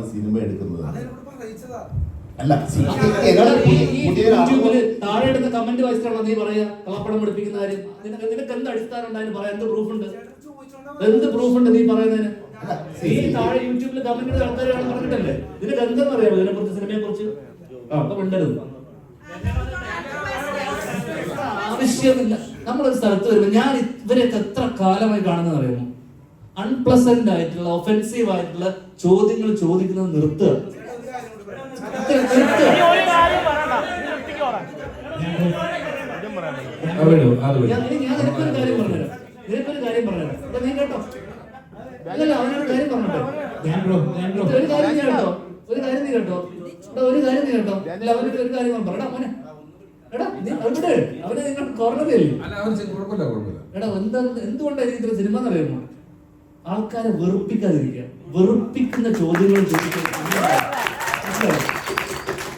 ആണ് സിനിമ എടുക്കുന്നത് അല്ല സിനിമ എടാ, ഈ ഈ കുട്ടികൾ യൂട്യൂബിൽ താഴെ ഇടുന്ന കമന്റ് വായിച്ചിട്ടാണോ നീ പറയാ? കള്ളപ്പണം പഠിപ്പിക്കുന്ന കാര്യം. നിനക്ക് എന്ത് അടിസ്ഥാനം ഉണ്ടായിരുന്നു പറയാൻ എന്ത് പ്രൂഫ് ഉണ്ട്? എന്ത് പ്രൂഫ് ഉണ്ട് നീ പറയുന്നതിന്? നീ താഴെ യൂട്യൂബിൽ കമന്റ് ആൾക്കാരാണ് പറഞ്ഞിട്ടല്ലേ? നിനക്ക് എന്തെന്ന് അറിയാമോ ഇതിനെ കുറിച്ച് സിനിമയെ കുറിച്ച് ആ അപ്പൊ മിണ്ടരുത്. ആവശ്യമില്ല. നമ്മളൊരു സ്ഥലത്ത് വരുമ്പോൾ ഞാൻ ഇവരെയൊക്കെ എത്ര കാലമായി കാണുന്നതെന്ന് അറിയുമോ? അൺപ്ലസന്റ് ആയിട്ടുള്ള ഒഫെൻസീവ് ആയിട്ടുള്ള ചോദ്യങ്ങൾ ചോദിക്കുന്നത് നിർത്തുക. നിനക്കൊരു കാര്യം നിനക്കൊരു കാര്യം പറഞ്ഞുതരാം. ഇപ്പൊ നീ കേട്ടോ. അല്ലല്ല അവനൊരു കാര്യം പറഞ്ഞോട്ടെ. ഞാൻ ബ്രോ ഞാൻ ബ്രോ. ഒരു കാര്യം നീ കേട്ടോ. ഒരു കാര്യം നീ കേട്ടോ. ഒരു കാര്യം നീ കേട്ടോ. അല്ല അവനൊരു ഒരു കാര്യം മോനെ. എടാ അവനെ നിങ്ങൾ കോർണറിൽ എടാ എന്താ ഇത്ര സിനിമ എന്നറിയുമോ ആൾക്കാരെ വെറുപ്പിക്കാതിരിക്കുക. വെറുപ്പിക്കുന്ന ചോദ്യങ്ങൾ?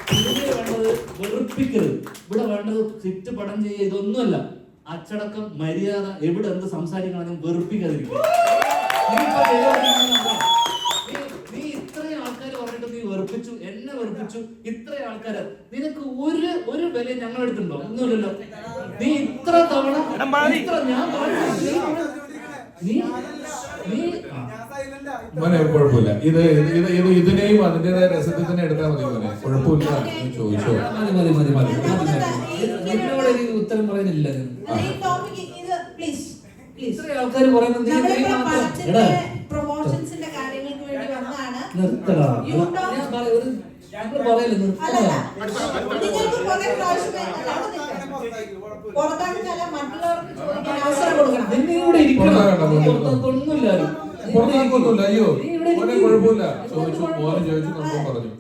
സിനിമയിൽ വേണ്ടത് വെറുപ്പിക്കരുത്. ഇവിടെ വേണ്ടത് സിറ്റ് പടം ചെയ്യുക ഇതൊന്നുമല്ല. അച്ചടക്കം മര്യാദ എവിടെ എന്ത് സംസാരിക്കണം വെറുപ്പിക്കാതിരിക്കുക. നീ ഇത്രയും ആൾക്കാർ പറഞ്ഞിട്ട് നീ വെറുപ്പിച്ചു എന്നെ വെറുപ്പിച്ചു ഇത്രയും ആൾക്കാര്. നിനക്ക് ഒരു ഒരു വില ഞങ്ങൾ എടുത്തിട്ടുണ്ടോ ഒന്നുമില്ലല്ലോ. നീ ഇത്ര തവണ ഇത്ര ഞാൻ നീ ആ. ഞാൻ silent ആ. ഇത്ര- മോനെ കുഴപ്പമില്ല. ഇത് ഇത് ഇത് ഇത് ഇതിനെയും അതിന്റേതായ രസത്തിൽ തന്നെ എടുത്താൽ മതി മോനെ. കുഴപ്പമില്ല. ചോദിച്ചോ. മതി മതി മതി മതി മതി. മതി എന്നോട് എനിക്ക് ഉത്തരം പറയുന്നില്ല. ആൾക്കാർ പറയുന്നത് നിർത്തടാ. പറയല്ലേ ഇരിക്കണം. പുറത്താക്കൊന്നുമില്ല അയ്യോ. കുഴപ്പമില്ല. ചോദിച്ചു പോകാനും ചോദിച്ചു നമ്മൾ പറഞ്ഞു.